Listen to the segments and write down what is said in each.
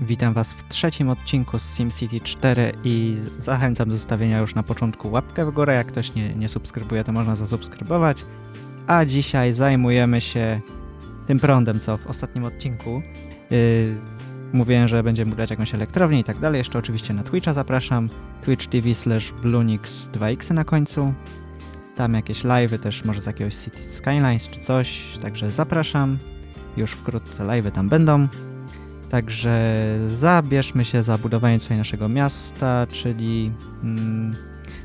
Witam Was w trzecim odcinku z SimCity 4 i zachęcam do zostawienia już na początku łapkę w górę. Jak ktoś nie, nie subskrybuje, to można zasubskrybować. A dzisiaj zajmujemy się tym prądem, co w ostatnim odcinku. Yy, mówiłem, że będziemy budować jakąś elektrownię i tak dalej. Jeszcze oczywiście na Twitcha zapraszam. Twitch TV slash Blunix 2x na końcu. Tam jakieś live'y też, może z jakiegoś City Skylines czy coś. Także zapraszam. Już wkrótce live'y tam będą. Także zabierzmy się za budowanie tutaj naszego miasta, czyli, mm,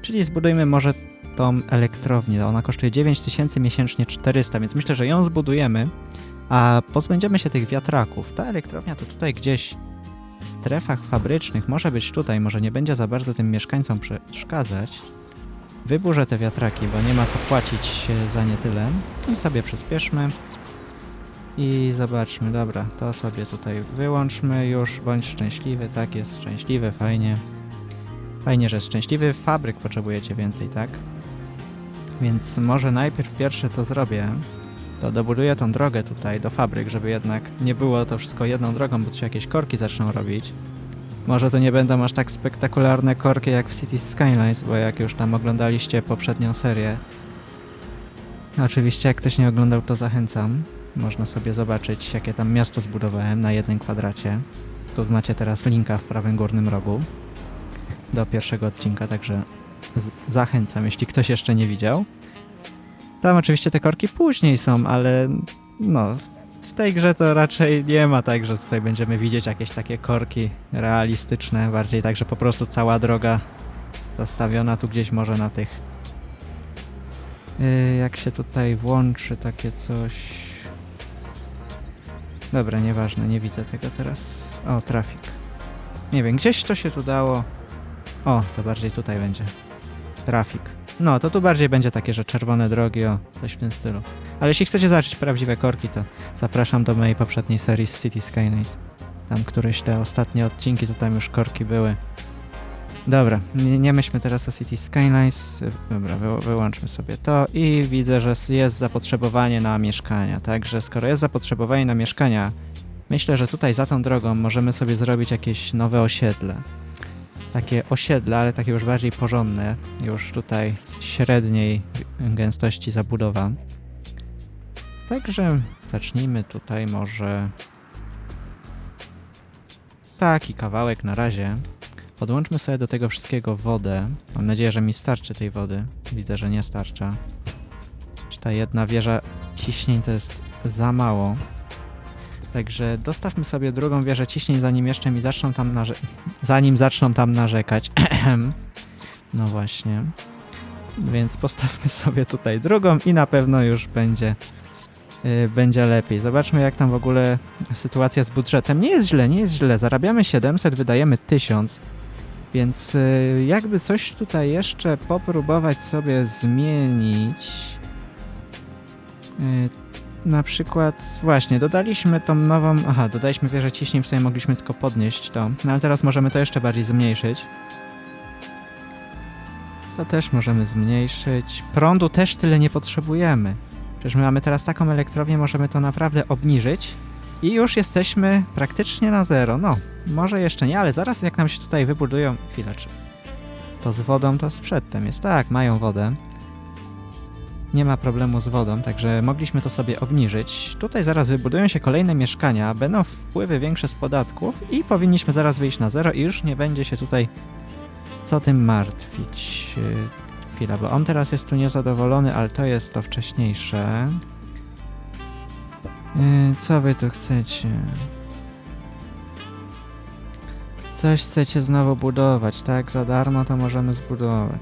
czyli zbudujmy może tą elektrownię. Ona kosztuje 9000 miesięcznie 400, więc myślę, że ją zbudujemy, a pozbędziemy się tych wiatraków. Ta elektrownia to tutaj gdzieś w strefach fabrycznych może być tutaj, może nie będzie za bardzo tym mieszkańcom przeszkadzać. Wyburzę te wiatraki, bo nie ma co płacić za nie tyle. I sobie przyspieszmy. I zobaczmy, dobra, to sobie tutaj wyłączmy już, bądź szczęśliwy, tak jest szczęśliwy, fajnie. Fajnie, że szczęśliwy, fabryk potrzebujecie więcej, tak? Więc może najpierw pierwsze co zrobię, to dobuduję tą drogę tutaj do fabryk, żeby jednak nie było to wszystko jedną drogą, bo tu się jakieś korki zaczną robić. Może to nie będą aż tak spektakularne korki jak w City Skylines, bo jak już tam oglądaliście poprzednią serię. Oczywiście jak ktoś nie oglądał, to zachęcam. Można sobie zobaczyć, jakie tam miasto zbudowałem na jednym kwadracie. Tu macie teraz linka w prawym górnym rogu do pierwszego odcinka, także zachęcam, jeśli ktoś jeszcze nie widział. Tam oczywiście te korki później są, ale no, w tej grze to raczej nie ma tak, że tutaj będziemy widzieć jakieś takie korki realistyczne, bardziej tak, że po prostu cała droga zastawiona tu gdzieś może na tych Yy, jak się tutaj włączy takie coś. Dobra, nieważne, nie widzę tego teraz. O, trafik. Nie wiem, gdzieś to się tu dało. O, to bardziej tutaj będzie. Trafik. No, to tu bardziej będzie takie, że czerwone drogi, o, coś w tym stylu. Ale jeśli chcecie zobaczyć prawdziwe korki, to zapraszam do mojej poprzedniej serii z City Skylines. Tam któreś te ostatnie odcinki, to tam już korki były. Dobra, nie, nie myślmy teraz o City Skylines. Dobra, wy, wyłączmy sobie to i widzę, że jest zapotrzebowanie na mieszkania. Także skoro jest zapotrzebowanie na mieszkania, myślę, że tutaj za tą drogą możemy sobie zrobić jakieś nowe osiedle. Takie osiedle, ale takie już bardziej porządne, już tutaj średniej gęstości zabudowa. Także zacznijmy tutaj może taki kawałek na razie. Podłączmy sobie do tego wszystkiego wodę. Mam nadzieję, że mi starczy tej wody. Widzę, że nie starcza. Czy ta jedna wieża ciśnień to jest za mało. Także dostawmy sobie drugą wieżę ciśnień, zanim jeszcze mi zaczną tam narze... zanim zaczną tam narzekać. no właśnie. Więc postawmy sobie tutaj drugą i na pewno już będzie yy, będzie lepiej. Zobaczmy jak tam w ogóle sytuacja z budżetem. Nie jest źle, nie jest źle. Zarabiamy 700, wydajemy 1000. Więc y, jakby coś tutaj jeszcze popróbować sobie zmienić. Y, Na przykład, właśnie, dodaliśmy tą nową. Aha, dodaliśmy wieżę ciśnień, w sumie mogliśmy tylko podnieść to. No ale teraz możemy to jeszcze bardziej zmniejszyć. To też możemy zmniejszyć. Prądu też tyle nie potrzebujemy. Przecież my mamy teraz taką elektrownię, możemy to naprawdę obniżyć. I już jesteśmy praktycznie na zero. No, może jeszcze nie, ale zaraz jak nam się tutaj wybudują... Chwilę, czy... To z wodą to z przedtem jest. Tak, mają wodę. Nie ma problemu z wodą, także mogliśmy to sobie obniżyć. Tutaj zaraz wybudują się kolejne mieszkania, będą wpływy większe z podatków i powinniśmy zaraz wyjść na zero i już nie będzie się tutaj co tym martwić. Yy, Chwila, bo on teraz jest tu niezadowolony, ale to jest to wcześniejsze. Yy, co wy tu chcecie? Coś chcecie znowu budować, tak? Za darmo to możemy zbudować.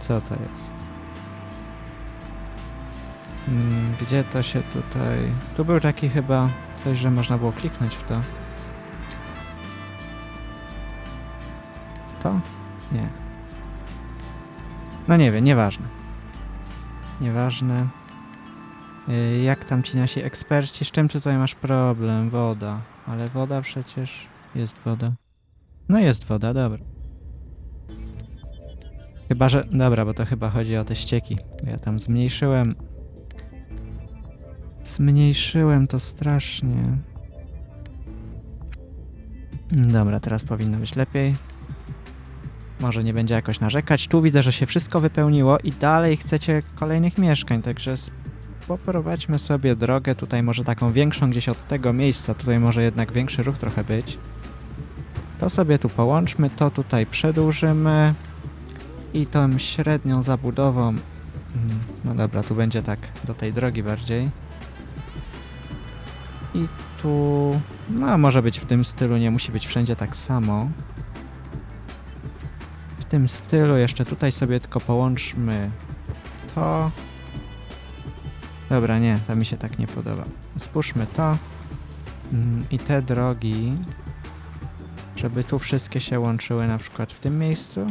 Co to jest? Mm, Gdzie to się tutaj... Tu był taki chyba coś, że można było kliknąć w to. To? Nie. No nie wiem, nieważne. Nieważne. Y, Jak tam ci nasi eksperci? Z czym tutaj masz problem? Woda. Ale woda przecież... Jest woda. No jest woda, dobra. Chyba, że... Dobra, bo to chyba chodzi o te ścieki. Ja tam zmniejszyłem... Zmniejszyłem to strasznie. Dobra, teraz powinno być lepiej. Może nie będzie jakoś narzekać. Tu widzę, że się wszystko wypełniło i dalej chcecie kolejnych mieszkań, także poprowadźmy sobie drogę tutaj może taką większą gdzieś od tego miejsca. Tutaj może jednak większy ruch trochę być. To sobie tu połączmy, to tutaj przedłużymy i tą średnią zabudową. mm, No dobra, tu będzie tak do tej drogi bardziej. I tu. No, może być w tym stylu, nie musi być wszędzie tak samo. W tym stylu jeszcze tutaj sobie tylko połączmy to. Dobra, nie, to mi się tak nie podoba. Spójrzmy to. Mm, I te drogi, żeby tu wszystkie się łączyły na przykład w tym miejscu.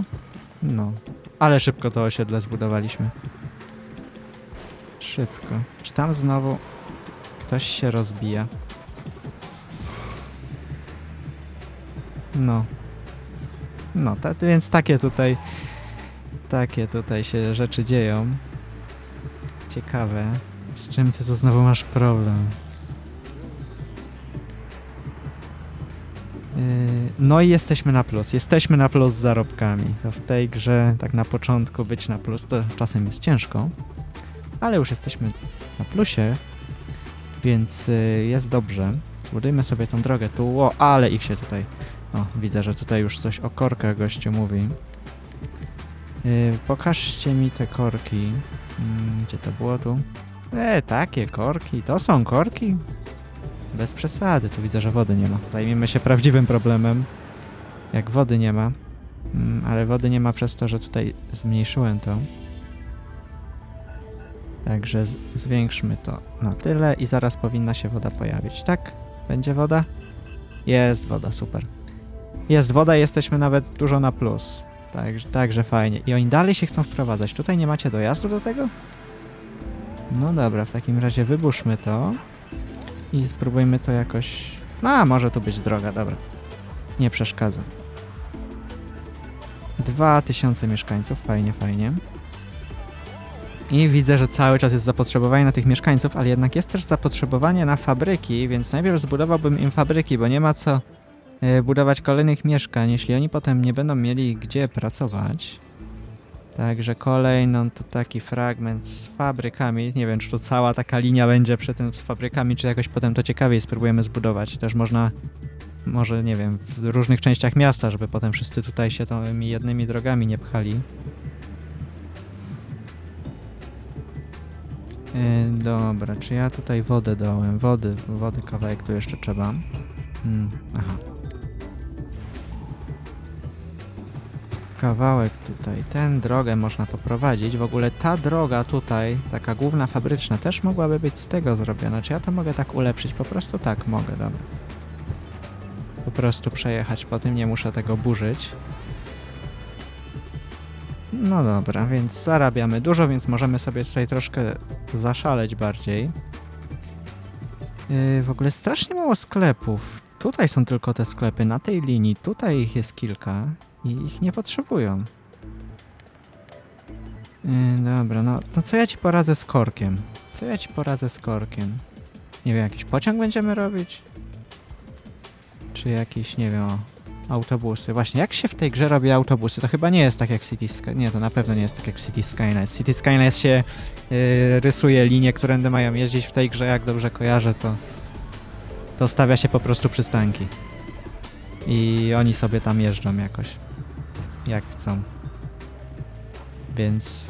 No, ale szybko to osiedle zbudowaliśmy. Szybko. Czy tam znowu ktoś się rozbija? No. No, więc takie tutaj takie tutaj się rzeczy dzieją. Ciekawe. Z czym ty tu znowu masz problem? Yy, No i jesteśmy na plus. Jesteśmy na plus z zarobkami. To w tej grze tak na początku być na plus to czasem jest ciężko, ale już jesteśmy na plusie, więc yy, jest dobrze. Budujmy sobie tą drogę tu. O, ale ich się tutaj o, widzę, że tutaj już coś o korkach gościu mówi. Yy, pokażcie mi te korki. Mm, gdzie to było tu? E, takie korki. To są korki? Bez przesady. Tu widzę, że wody nie ma. Zajmiemy się prawdziwym problemem. Jak wody nie ma. Mm, ale wody nie ma przez to, że tutaj zmniejszyłem to. Także zwiększmy to na tyle i zaraz powinna się woda pojawić. Tak? Będzie woda? Jest woda, super. Jest woda, jesteśmy nawet dużo na plus. Także, także fajnie. I oni dalej się chcą wprowadzać. Tutaj nie macie dojazdu do tego? No dobra, w takim razie wyburzmy to i spróbujmy to jakoś... No, a może tu być droga, dobra. Nie przeszkadza. 2000 mieszkańców, fajnie, fajnie. I widzę, że cały czas jest zapotrzebowanie na tych mieszkańców, ale jednak jest też zapotrzebowanie na fabryki, więc najpierw zbudowałbym im fabryki, bo nie ma co e, budować kolejnych mieszkań, jeśli oni potem nie będą mieli gdzie pracować. Także kolejną to taki fragment z fabrykami. Nie wiem, czy tu cała taka linia będzie przy tym z fabrykami, czy jakoś potem to ciekawiej spróbujemy zbudować. Też można, może nie wiem, w różnych częściach miasta, żeby potem wszyscy tutaj się tymi jednymi drogami nie pchali. Yy, dobra, czy ja tutaj wodę dałem? Wody, wody kawałek tu jeszcze trzeba. Hmm, aha. Kawałek tutaj, tę drogę można poprowadzić. W ogóle ta droga tutaj, taka główna fabryczna, też mogłaby być z tego zrobiona. Czy ja to mogę tak ulepszyć? Po prostu tak mogę, dobra. Po prostu przejechać po tym, nie muszę tego burzyć. No dobra, więc zarabiamy dużo, więc możemy sobie tutaj troszkę zaszaleć bardziej. Yy, w ogóle strasznie mało sklepów. Tutaj są tylko te sklepy, na tej linii. Tutaj ich jest kilka i ich nie potrzebują. Yy, dobra, no, no co ja ci poradzę z korkiem? Co ja ci poradzę z korkiem? Nie wiem, jakiś pociąg będziemy robić? Czy jakiś, nie wiem, o, autobusy. Właśnie, jak się w tej grze robi autobusy? To chyba nie jest tak jak City Sky... Nie, to na pewno nie jest tak jak City Skylines. City Skylines się yy, rysuje linie, którędy mają jeździć w tej grze, jak dobrze kojarzę, to to stawia się po prostu przystanki. I oni sobie tam jeżdżą jakoś. Jak chcą. Więc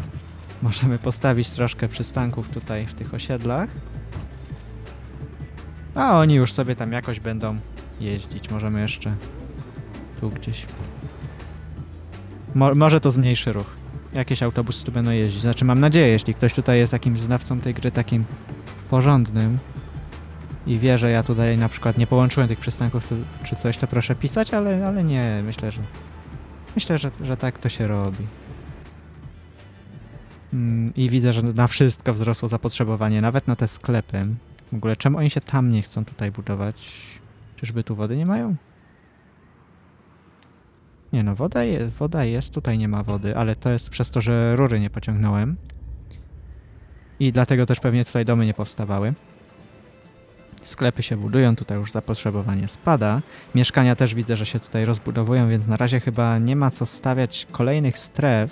możemy postawić troszkę przystanków tutaj w tych osiedlach. A oni już sobie tam jakoś będą jeździć. Możemy jeszcze tu gdzieś. Mo może to zmniejszy ruch. Jakieś autobusy tu będą jeździć. Znaczy mam nadzieję, jeśli ktoś tutaj jest jakimś znawcą tej gry takim porządnym i wie, że ja tutaj na przykład nie połączyłem tych przystanków czy- coś, to proszę pisać, ale, ale nie, myślę, że myślę, że, że tak to się robi. Mm, I widzę, że na wszystko wzrosło zapotrzebowanie, nawet na te sklepy. W ogóle czemu oni się tam nie chcą tutaj budować? Czyżby tu wody nie mają? Nie no, woda jest, woda jest, tutaj nie ma wody, ale to jest przez to, że rury nie pociągnąłem. I dlatego też pewnie tutaj domy nie powstawały. Sklepy się budują, tutaj już zapotrzebowanie spada. Mieszkania też widzę, że się tutaj rozbudowują, więc na razie chyba nie ma co stawiać kolejnych stref.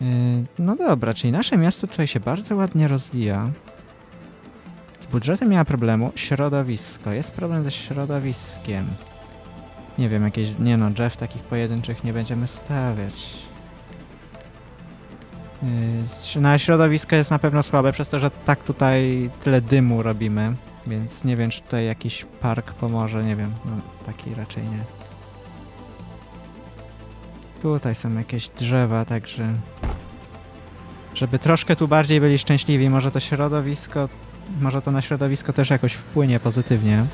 Yy, No dobra, czyli nasze miasto tutaj się bardzo ładnie rozwija. Z budżetem nie ma problemu. Środowisko. Jest problem ze środowiskiem. Nie wiem, jakieś... Nie no, drzew takich pojedynczych nie będziemy stawiać. Yy, Na środowisko jest na pewno słabe, przez to, że tak tutaj tyle dymu robimy. Więc nie wiem, czy tutaj jakiś park pomoże. Nie wiem, no taki raczej nie. Tutaj są jakieś drzewa, także... Żeby troszkę tu bardziej byli szczęśliwi, może to środowisko może to na środowisko też jakoś wpłynie pozytywnie.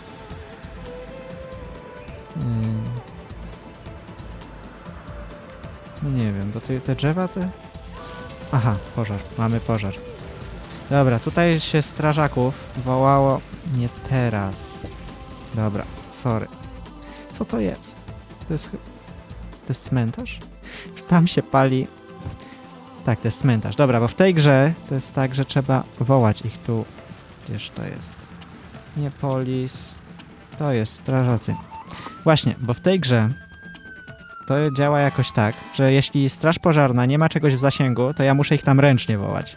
Ym. No nie wiem, bo te, te drzewa te... Aha, pożar. Mamy pożar. Dobra, tutaj się strażaków wołało... Nie teraz. Dobra, sorry. Co to jest? To jest... To jest cmentarz? Tam się pali... Tak, to jest cmentarz. Dobra, bo w tej grze to jest tak, że trzeba wołać ich tu Gdzież to jest? Nie polis. To jest strażacy. Właśnie, bo w tej grze to działa jakoś tak, że jeśli straż pożarna nie ma czegoś w zasięgu, to ja muszę ich tam ręcznie wołać.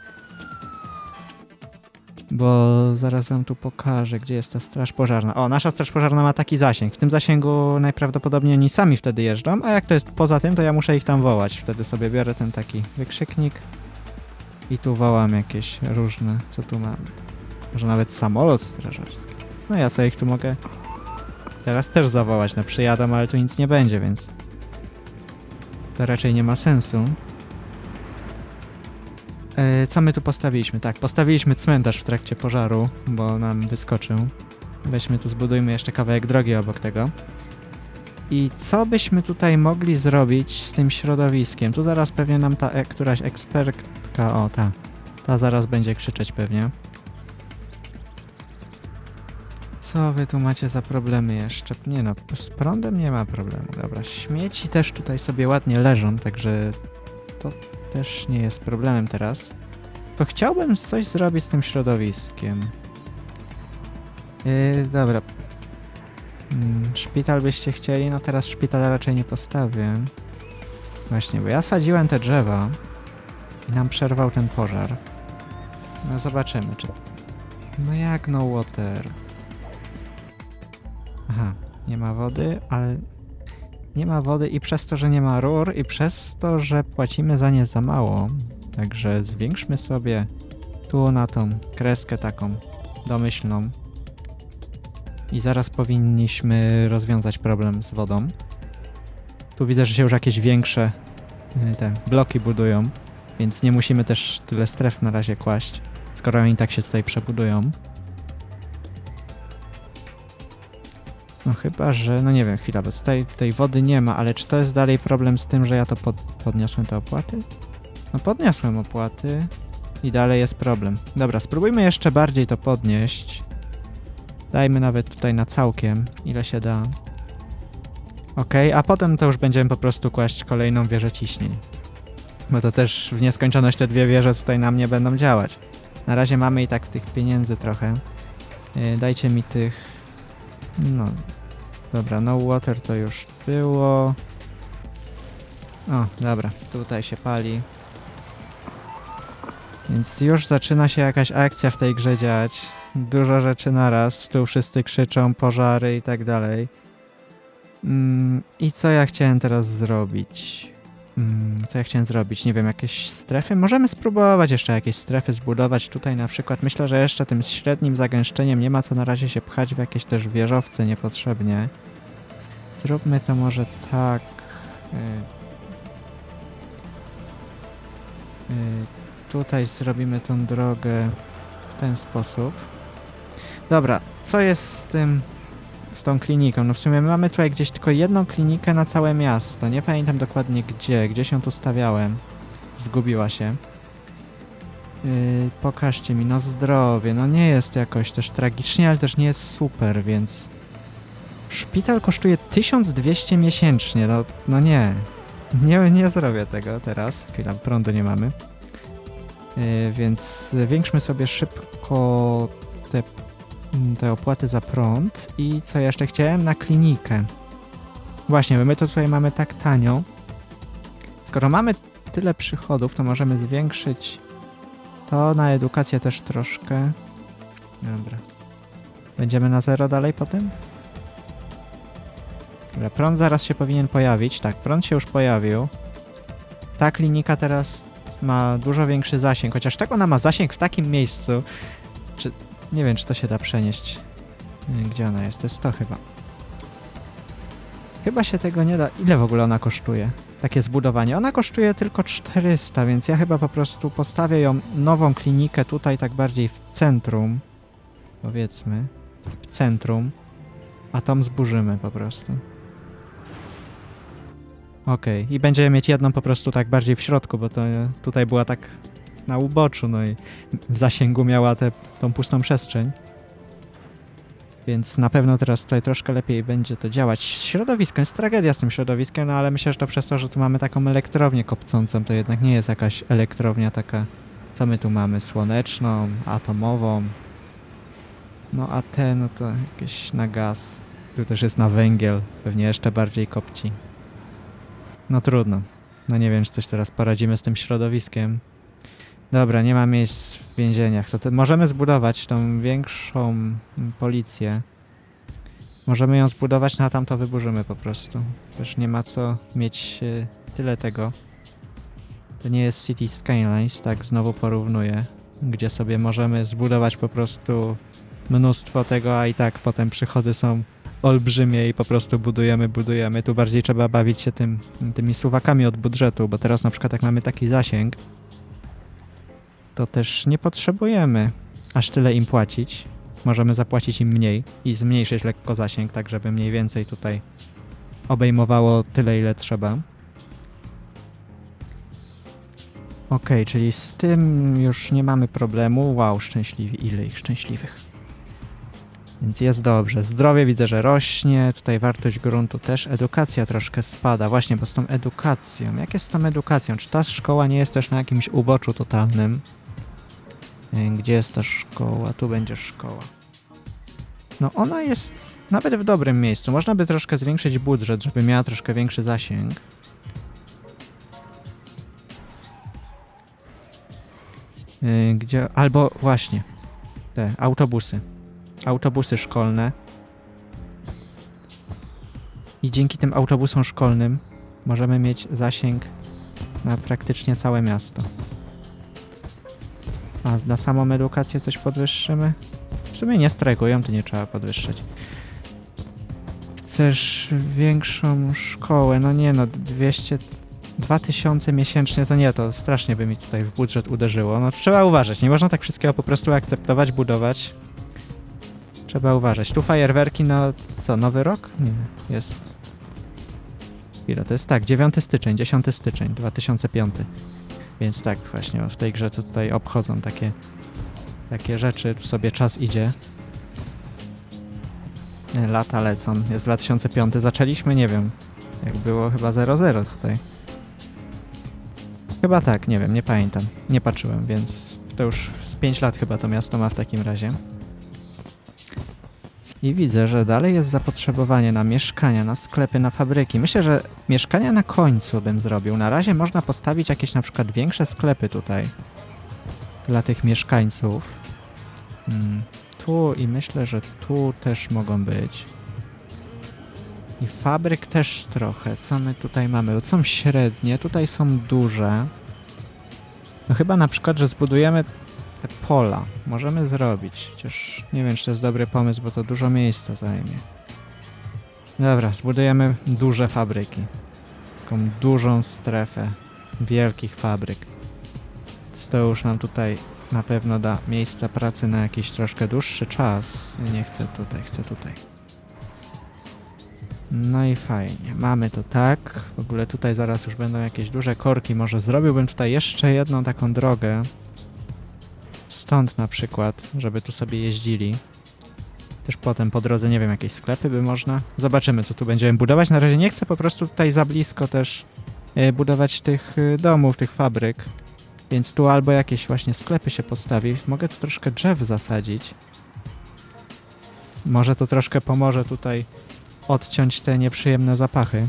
Bo zaraz wam tu pokażę, gdzie jest ta straż pożarna. O, nasza straż pożarna ma taki zasięg. W tym zasięgu najprawdopodobniej oni sami wtedy jeżdżą, a jak to jest poza tym, to ja muszę ich tam wołać. Wtedy sobie biorę ten taki wykrzyknik i tu wołam jakieś różne, co tu mam. Może nawet samolot strażacki. No ja sobie ich tu mogę teraz też zawołać. No przyjadą, ale tu nic nie będzie, więc to raczej nie ma sensu. E, co my tu postawiliśmy? Tak, postawiliśmy cmentarz w trakcie pożaru, bo nam wyskoczył. Weźmy tu, zbudujmy jeszcze kawałek drogi obok tego. I co byśmy tutaj mogli zrobić z tym środowiskiem? Tu zaraz pewnie nam ta e, któraś ekspertka, o ta, ta zaraz będzie krzyczeć pewnie. Co wy tu macie za problemy jeszcze? Nie no, z prądem nie ma problemu. Dobra, śmieci też tutaj sobie ładnie leżą, także to też nie jest problemem teraz. To chciałbym coś zrobić z tym środowiskiem. Yy, dobra. Mm, szpital byście chcieli? No teraz szpitala raczej nie postawię. Właśnie, bo ja sadziłem te drzewa i nam przerwał ten pożar. No zobaczymy, czy... No jak no water? Aha, nie ma wody, ale nie ma wody i przez to, że nie ma rur i przez to, że płacimy za nie za mało. Także zwiększmy sobie tu na tą kreskę taką domyślną. I zaraz powinniśmy rozwiązać problem z wodą. Tu widzę, że się już jakieś większe y, te bloki budują, więc nie musimy też tyle stref na razie kłaść, skoro oni tak się tutaj przebudują. No chyba, że... No nie wiem, chwila, bo tutaj tej wody nie ma, ale czy to jest dalej problem z tym, że ja to pod, podniosłem te opłaty? No podniosłem opłaty i dalej jest problem. Dobra, spróbujmy jeszcze bardziej to podnieść. Dajmy nawet tutaj na całkiem, ile się da. Ok, a potem to już będziemy po prostu kłaść kolejną wieżę ciśnień. Bo to też w nieskończoność te dwie wieże tutaj nam nie będą działać. Na razie mamy i tak tych pieniędzy trochę. Yy, dajcie mi tych... No, dobra, no water to już było. O, dobra, tutaj się pali. Więc już zaczyna się jakaś akcja w tej grze dziać. Dużo rzeczy naraz, tu wszyscy krzyczą, pożary i tak dalej. Mm, I co ja chciałem teraz zrobić? Mm, co ja chciałem zrobić? Nie wiem, jakieś strefy? Możemy spróbować jeszcze jakieś strefy zbudować tutaj na przykład. Myślę, że jeszcze tym średnim zagęszczeniem nie ma co na razie się pchać w jakieś też wieżowce niepotrzebnie. Zróbmy to może tak. y, y, tutaj zrobimy tą drogę w ten sposób. Dobra, co jest z tym, z tą kliniką? No w sumie my mamy tutaj gdzieś tylko jedną klinikę na całe miasto. Nie pamiętam dokładnie gdzie, gdzie się tu stawiałem. Zgubiła się. Yy, pokażcie mi, no zdrowie, no nie jest jakoś też tragicznie, ale też nie jest super, więc... Szpital kosztuje 1200 miesięcznie, no, no nie. Nie, nie zrobię tego teraz. Chwila, prądu nie mamy. Yy, więc zwiększmy sobie szybko te, te opłaty za prąd i co jeszcze chciałem na klinikę. Właśnie, bo my to tutaj mamy tak tanio. Skoro mamy tyle przychodów, to możemy zwiększyć to na edukację też troszkę. Dobra. Będziemy na zero dalej potem? Dobra, prąd zaraz się powinien pojawić. Tak, prąd się już pojawił. Ta klinika teraz ma dużo większy zasięg, chociaż tak ona ma zasięg w takim miejscu. Nie wiem, czy to się da przenieść. Nie, Gdzie ona jest? To jest to chyba. Chyba się tego nie da. Ile w ogóle ona kosztuje? Takie zbudowanie. Ona kosztuje tylko 400, więc ja chyba po prostu postawię ją, nową klinikę tutaj tak bardziej w centrum. Powiedzmy. W centrum. A tam zburzymy po prostu. Okej, i będziemy mieć jedną po prostu tak bardziej w środku, bo to tutaj była tak na uboczu, no i w zasięgu miała tę tą pustą przestrzeń. Więc na pewno teraz tutaj troszkę lepiej będzie to działać. Środowisko, jest tragedia z tym środowiskiem, no ale myślę, że to przez to, że tu mamy taką elektrownię kopcącą, to jednak nie jest jakaś elektrownia taka, co my tu mamy, słoneczną, atomową. No a te, no to jakieś na gaz. Tu też jest na węgiel, pewnie jeszcze bardziej kopci. No trudno. No nie wiem, czy coś teraz poradzimy z tym środowiskiem. Dobra, nie ma miejsc w więzieniach. To te, możemy zbudować tą większą policję. Możemy ją zbudować, no a tam to wyburzymy po prostu. Też nie ma co mieć e, tyle tego. To nie jest City Skylines, tak znowu porównuję. Gdzie sobie możemy zbudować po prostu mnóstwo tego, a i tak potem przychody są olbrzymie i po prostu budujemy, budujemy. Tu bardziej trzeba bawić się tym, tymi suwakami od budżetu, bo teraz na przykład jak mamy taki zasięg, to też nie potrzebujemy aż tyle im płacić. Możemy zapłacić im mniej i zmniejszyć lekko zasięg, tak żeby mniej więcej tutaj obejmowało tyle, ile trzeba. Ok, czyli z tym już nie mamy problemu. Wow, szczęśliwi, ile ich szczęśliwych. Więc jest dobrze. Zdrowie widzę, że rośnie. Tutaj wartość gruntu też. Edukacja troszkę spada. Właśnie, bo z tą edukacją. Jak jest z tą edukacją? Czy ta szkoła nie jest też na jakimś uboczu totalnym? Gdzie jest ta szkoła? Tu będzie szkoła. No ona jest nawet w dobrym miejscu. Można by troszkę zwiększyć budżet, żeby miała troszkę większy zasięg. Yy, Gdzie... Albo właśnie. Te autobusy autobusy szkolne. I dzięki tym autobusom szkolnym możemy mieć zasięg na praktycznie całe miasto. A na samą edukację coś podwyższymy? W sumie nie strajkują, to nie trzeba podwyższać. Chcesz większą szkołę? No nie no, 200... 2000 miesięcznie to nie, to strasznie by mi tutaj w budżet uderzyło. No trzeba uważać, nie można tak wszystkiego po prostu akceptować, budować. Trzeba uważać. Tu fajerwerki na co, nowy rok? Nie, jest. Ile to jest? Tak, 9 styczeń, 10 styczeń 2005. Więc tak, właśnie w tej grze to tutaj obchodzą takie, takie rzeczy. Tu sobie czas idzie. Lata lecą. Jest 2005. Zaczęliśmy, nie wiem, jak było chyba 00 tutaj. Chyba tak, nie wiem, nie pamiętam. Nie patrzyłem, więc to już z 5 lat chyba to miasto ma w takim razie. I widzę, że dalej jest zapotrzebowanie na mieszkania, na sklepy, na fabryki. Myślę, że mieszkania na końcu bym zrobił. Na razie można postawić jakieś na przykład większe sklepy tutaj dla tych mieszkańców. Mm, tu i myślę, że tu też mogą być. I fabryk też trochę. Co my tutaj mamy? Są średnie, tutaj są duże. No chyba na przykład, że zbudujemy te pola możemy zrobić, chociaż nie wiem, czy to jest dobry pomysł, bo to dużo miejsca zajmie. Dobra, zbudujemy duże fabryki. Taką dużą strefę wielkich fabryk. Więc to już nam tutaj na pewno da miejsca pracy na jakiś troszkę dłuższy czas. Nie chcę tutaj, chcę tutaj. No i fajnie, mamy to tak. W ogóle tutaj zaraz już będą jakieś duże korki. Może zrobiłbym tutaj jeszcze jedną taką drogę, stąd na przykład, żeby tu sobie jeździli. Też potem po drodze, nie wiem, jakieś sklepy by można. Zobaczymy, co tu będziemy budować. Na razie nie chcę po prostu tutaj za blisko też e, budować tych e, domów, tych fabryk. Więc tu albo jakieś właśnie sklepy się postawi. Mogę tu troszkę drzew zasadzić. Może to troszkę pomoże tutaj odciąć te nieprzyjemne zapachy.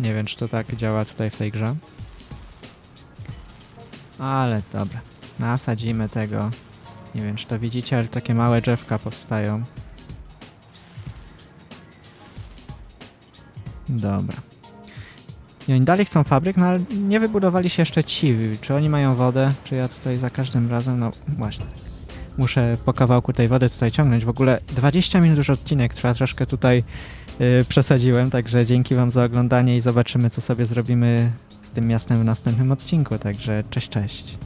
Nie wiem, czy to tak działa tutaj w tej grze. Ale dobra. Nasadzimy tego. Nie wiem, czy to widzicie, ale takie małe drzewka powstają. Dobra. I oni dalej chcą fabryk, no ale nie wybudowali się jeszcze ci. Czy oni mają wodę? Czy ja tutaj za każdym razem, no właśnie. Muszę po kawałku tej wody tutaj ciągnąć. W ogóle 20 minut już odcinek trwa, troszkę tutaj yy, przesadziłem, także dzięki wam za oglądanie i zobaczymy, co sobie zrobimy z tym miastem w następnym odcinku. Także cześć, cześć.